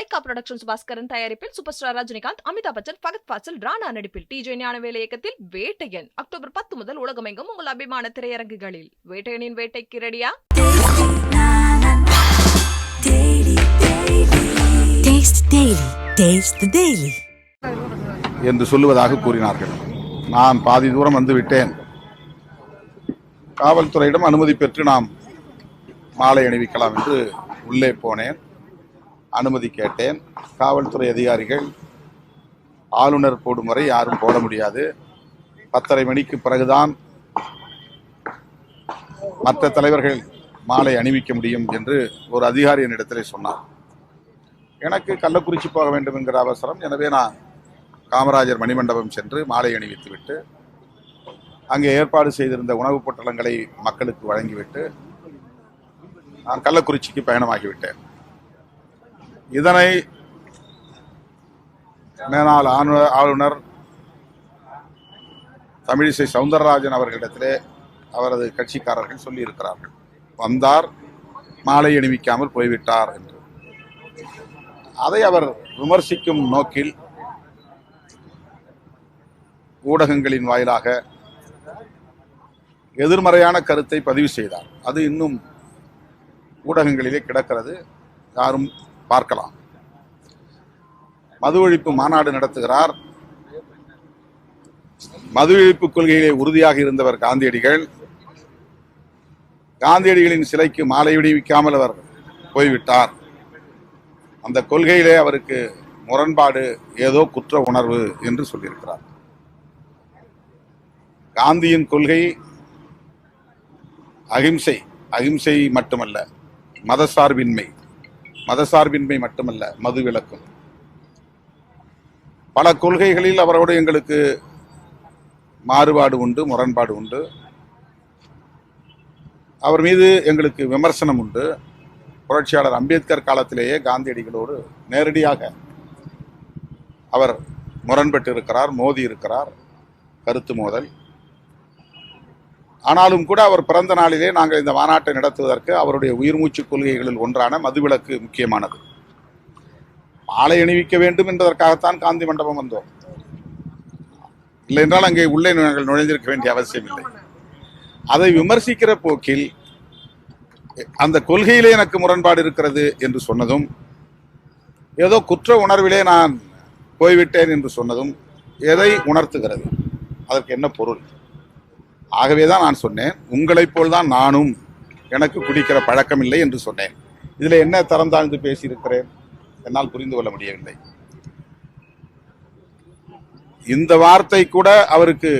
Lyca Productions Baskaran தயாரிப்பில் super star Rajinikanth Amitabh Bachchan Fahadh Faasil Rana நடிப்பில் TJ ஞானவேல இயக்கத்தில் வேட்டையன். அக்டோபர் பத்து முதல் உலகமெங்கும் உங்கள் அபிமான திரையரங்குகளில். வேட்டையனின் வேட்டைக்கு ரெடியா Taste Daily. Taste the Daily. என்று சொல்லுவதாக கூறினார்கள். நான் பாதி தூரம் வந்து விட்டேன். காவல்துறையிடம் அனுமதி பெற்று நாம் மாலை அணிவிக்கலாம் என்று உள்ளே போனேன். அனுமதி கேட்டேன். காவல்துறை அதிகாரிகள் ஆளுநர் போடும் வரை யாரும் போட முடியாது. பத்தரை மணிக்கு பிறகுதான் மற்ற தலைவர்கள் மாலை அணிவிக்க முடியும் என்று ஒரு அதிகாரி என்னிடத்திலே சொன்னார். எனக்கு கள்ளக்குறிச்சி போக வேண்டும் என்கிற அவசரம். எனவே நான் காமராஜர் மணிமண்டபம் சென்று மாலை அணிவித்துவிட்டு அங்கே ஏற்பாடு செய்திருந்த உணவுப் பொட்டலங்களை மக்களுக்கு வழங்கிவிட்டு நான் கள்ளக்குறிச்சிக்கு பயணமாகிவிட்டேன். இதனை மேலாள் ஆளுநர் ஆளுநர் தமிழிசை சவுந்தரராஜன் அவர்களிடத்திலே அவரது கட்சிக்காரர்கள் சொல்லியிருக்கிறார்கள். வந்தார் மாலை அணிவிக்காமல் போய்விட்டார் என்று. அதை அவர் விமர்சிக்கும் நோக்கில் ஊடகங்களின் வாயிலாக எதிர்மறையான கருத்தை பதிவு செய்தார். அது இன்னும் ஊடகங்களிலே கிடக்கிறது. யாரும் பார்க்கலாம். மது ஒழிப்பு மாநாடு நடத்துகிறார். மது ஒழிப்பு கொள்கையிலே உறுதியாக இருந்தவர் காந்தியடிகள். காந்தியடிகளின் சிலைக்கு மாலை விடுவிக்காமல் அவர் போய்விட்டார். அந்த கொள்கையிலே அவருக்கு முரண்பாடு ஏதோ குற்ற உணர்வு என்று சொல்லியிருக்கிறார். காந்தியின் கொள்கை அகிம்சை அகிம்சை மட்டுமல்ல மதசார்பின்மை மதசார்பின்மை மட்டுமல்ல மது விளக்கும் பல கொள்கைகளில் அவரோடு எங்களுக்கு மாறுபாடு உண்டு முரண்பாடு உண்டு. அவர் மீது எங்களுக்கு விமர்சனம் உண்டு. புரட்சியாளர் அம்பேத்கர் காலத்திலேயே காந்தியடிகளோடு நேரடியாக அவர் முரண்பட்டு இருக்கிறார் மோதி இருக்கிறார் கருத்து மோதல். ஆனாலும் கூட அவர் பிறந்த நாளிலே நாங்கள் இந்த மாநாட்டை நடத்துவதற்கு அவருடைய உயிர் மூச்சு கொள்கைகளில் ஒன்றான மதுவிலக்கு முக்கியமானது. மாலை அணிவிக்க வேண்டும் என்பதற்காகத்தான் காந்தி மண்டபம் வந்தோம். இல்லை என்றால் அங்கே உள்ளே நாங்கள் நுழைந்திருக்க வேண்டிய அவசியம் இல்லை. அதை விமர்சிக்கிற போக்கில் அந்த கொள்கையிலே எனக்கு முரண்பாடு இருக்கிறது என்று சொன்னதும் ஏதோ குற்ற உணர்விலே நான் போய்விட்டேன் என்று சொன்னதும் எதை உணர்த்துகிறது? அதற்கு என்ன பொருள்? ஆகவே தான் நான் சொன்னேன் உங்களைப் போல் தான் நானும் எனக்கு குடிக்கிற பழக்கம் இல்லை என்று சொன்னேன். இதில் என்ன தரம் தாழ்ந்து பேசியிருக்கிறேன் என்னால் புரிந்து கொள்ள முடியவில்லை. இந்த வார்த்தை கூட அவருக்கு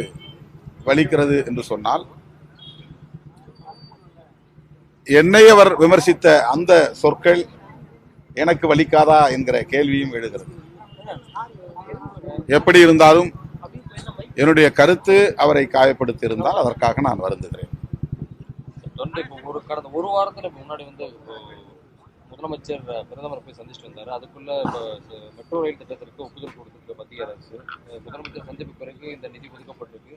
வலிக்கிறது என்று சொன்னால் என்னை அவர் விமர்சித்த அந்த சொற்கள் எனக்கு வலிக்காதா என்கிற கேள்வியும் எழுகிறது. எப்படி இருந்தாலும் என்னுடைய கருத்து அவரை காயப்படுத்தி இருந்தால் அதற்காக நான் வருந்துகிறேன். ஒரு கடந்த ஒரு வாரத்துல முன்னாடி வந்து முதலமைச்சர் பிரதமரை போய் சந்திச்சுட்டு வந்தாரு. அதுக்குள்ள இப்போ மெட்ரோ ரயில் திட்டத்திற்கு ஒப்புதல் கொடுத்திருக்க மத்திய அரசு முதலமைச்சர் சந்திப்பு பிறகு இந்த நிதி ஒதுக்கப்பட்டிருக்கு.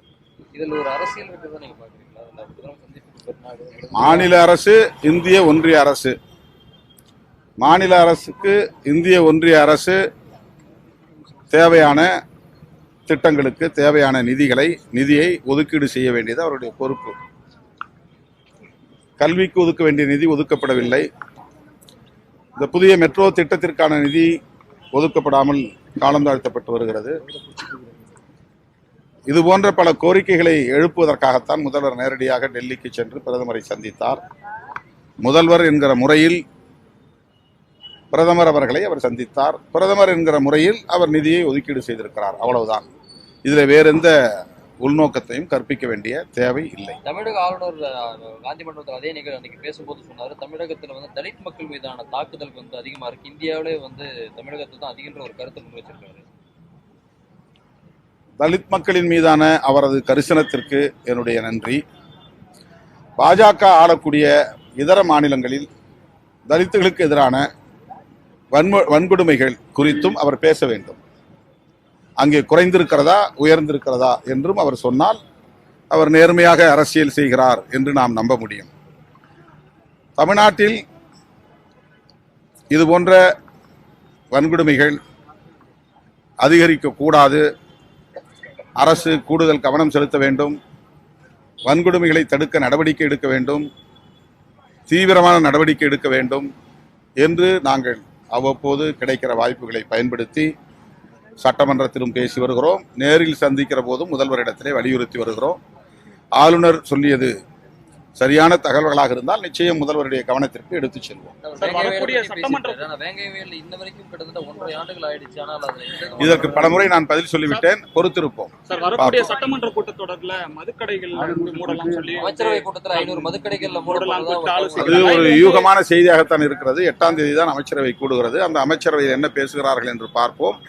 இதில் ஒரு அரசியல் இருக்கிறதா நீங்க பாக்குறீங்களா முதலமைச்சர் சந்திப்புக்கு பின்னாடி மாநில அரசு இந்திய ஒன்றிய அரசு. மாநில அரசுக்கு இந்திய ஒன்றிய அரசு தேவையான திட்டங்களுக்கு தேவையான நிதிகளை நிதியை ஒதுக்கீடு செய்ய வேண்டியது அவருடைய பொறுப்பு. கல்விக்கு ஒதுக்க வேண்டிய நிதி ஒதுக்கப்படவில்லை. இந்த புதிய மெட்ரோ திட்டத்திற்கான நிதி ஒதுக்கப்படாமல் காலம் தாழ்த்தப்பட்டு வருகிறது. இது போன்ற பல கோரிக்கைகளை எழுப்புவதற்காகத்தான் முதல்வர் நேரடியாக டெல்லிக்கு சென்று பிரதமரை சந்தித்தார். முதல்வர் என்கிற முறையில் பிரதமர் அவர்களை அவர் சந்தித்தார். பிரதமர் என்கிற முறையில் அவர் நிதியை ஒதுக்கீடு செய்திருக்கிறார். அவ்வளவுதான். இதில் வேறெந்த உள்நோக்கத்தையும் கற்பிக்க வேண்டிய தேவை இல்லை. தமிழக ஆளுநர் காந்தி மண்டபத்தில் அதே நிகழ்வு அன்னைக்கு பேசும்போது சொன்னாரு. தமிழகத்துல வந்து தலித் மக்கள் மீதான தாக்குதல் வந்து அதிகமா இருக்கு. இந்தியாவிலே வந்து தமிழகத்துல தான் அதிகன்ற ஒரு கருத்தை முன் வச்சிருக்காரு. தலித் மக்களின் மீதான அவரது கரிசனத்திற்கு என்னுடைய நன்றி. பாஜக ஆளக்கூடிய இதர மாநிலங்களில் தலித்துகளுக்கு எதிரான வன்மு வன்கொடுமைகள் குறித்தும் அவர் பேச வேண்டும். அங்கே குறைந்திருக்கிறதா உயர்ந்திருக்கிறதா என்றும் அவர் சொன்னால் அவர் நேர்மையாக அரசியல் செய்கிறார் என்று நாம் நம்ப முடியும். தமிழ்நாட்டில் இது போன்ற வன்கொடுமைகள் அதிகரிக்கக்கூடாது. அரசு கூடுதல் கவனம் செலுத்த வேண்டும். வன்கொடுமைகளை தடுக்க நடவடிக்கை எடுக்க வேண்டும். தீவிரமான நடவடிக்கை எடுக்க வேண்டும் என்று நாங்கள் அவ்வப்போது கிடைக்கிற வாய்ப்புகளை பயன்படுத்தி சட்டமன்றத்திலும் பேசி வருகிறோம். நேரில் சந்திக்கிற போதும் முதல்வரிடத்திலே வலியுறுத்தி வருகிறோம். ஆளுநர் சொல்லியது சரியான தகவல்களாக இருந்தால் நிச்சயம் முதல்வருடைய கவனத்திற்கு எடுத்துச் செல்வோம். இதற்கு பலமுறை நான் பதில் சொல்லிவிட்டேன். பொறுத்திருப்போம். வரக்கூடிய சட்டமன்ற கூட்டத்தொடர்ல மதுக்கடைகள். அது ஒரு யூகமான செய்தியாகத்தான் இருக்கிறது. எட்டாம் தேதி தான் அமைச்சரவை கூடுகிறது. அந்த அமைச்சரவையில் என்ன பேசுகிறார்கள் என்று பார்ப்போம்.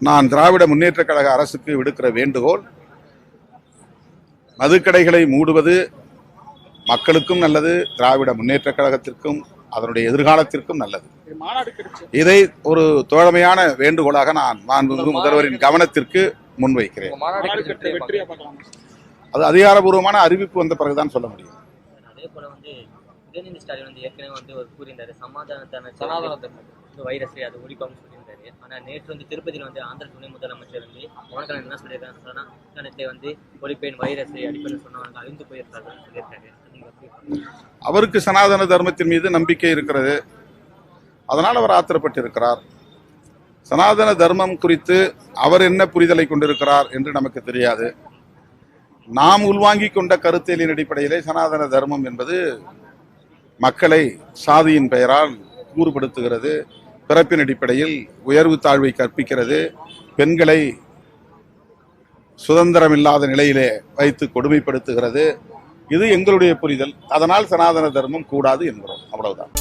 நான் திராவிட முன்னேற்றக் கழக அரசுக்கு விடுக்கிற வேண்டுகோள் மதுக்கடைகளை மூடுவது மக்களுக்கும் நல்லது திராவிட முன்னேற்றக் கழகத்திற்கும் அதனுடைய எதிர்காலத்திற்கும் நல்லது. இது ஒரு தோழமையான வேண்டுகோளாக நான் மாண்புமிகு முதல்வரின் கவனத்திற்கு முன்வைக்கிறேன். அது அதிகாரபூர்வமான அறிவிப்பு வந்த பிறகுதான் சொல்ல முடியும். அதே போல வந்து உதயநிதி ஸ்டாலின் வந்து ஏற்கனவே வந்து ஒரு கூறியிருந்தாரு சமாதானத்தான சனாதன தர்மம். இந்த வைரஸை அது ஒழிப்பாங்க சொல்லியிருந்தாரு. ஆனா நேற்று வந்து திருப்பதியில் வந்து ஆந்திர துணை முதலமைச்சர் வந்து மோகன்கரன் என்ன சொல்லியிருக்காங்க சனாதனத்தை வந்து ஒழிப்பேன் வைரஸ் அடிப்பேன் சொன்னவங்க அழிந்து போயிருக்காங்க சொல்லியிருக்காரு. அவருக்கு சனாதன தர்மத்தின் மீது நம்பிக்கை இருக்கிறது. அதனால் அவர் ஆத்திரப்பட்டிருக்கிறார். சனாதன தர்மம் குறித்து அவர் என்ன புரிதலை கொண்டிருக்கிறார் என்று நமக்கு தெரியாது. நாம் உள்வாங்கிக் கொண்ட கருத்தியலின் அடிப்படையிலே சனாதன தர்மம் என்பது மக்களை சாதியின் பெயரால் கூறுபடுத்துகிறது. பிறப்பின் அடிப்படையில் உயர்வு தாழ்வை கற்பிக்கிறது. பெண்களை சுதந்திரம் இல்லாத நிலையிலே வைத்து கொடுமைப்படுத்துகிறது. இது எங்களுடைய புரிதல். அதனால் சனாதன தர்மம் கூடாது என்கிறோம். அவ்வளவுதான்.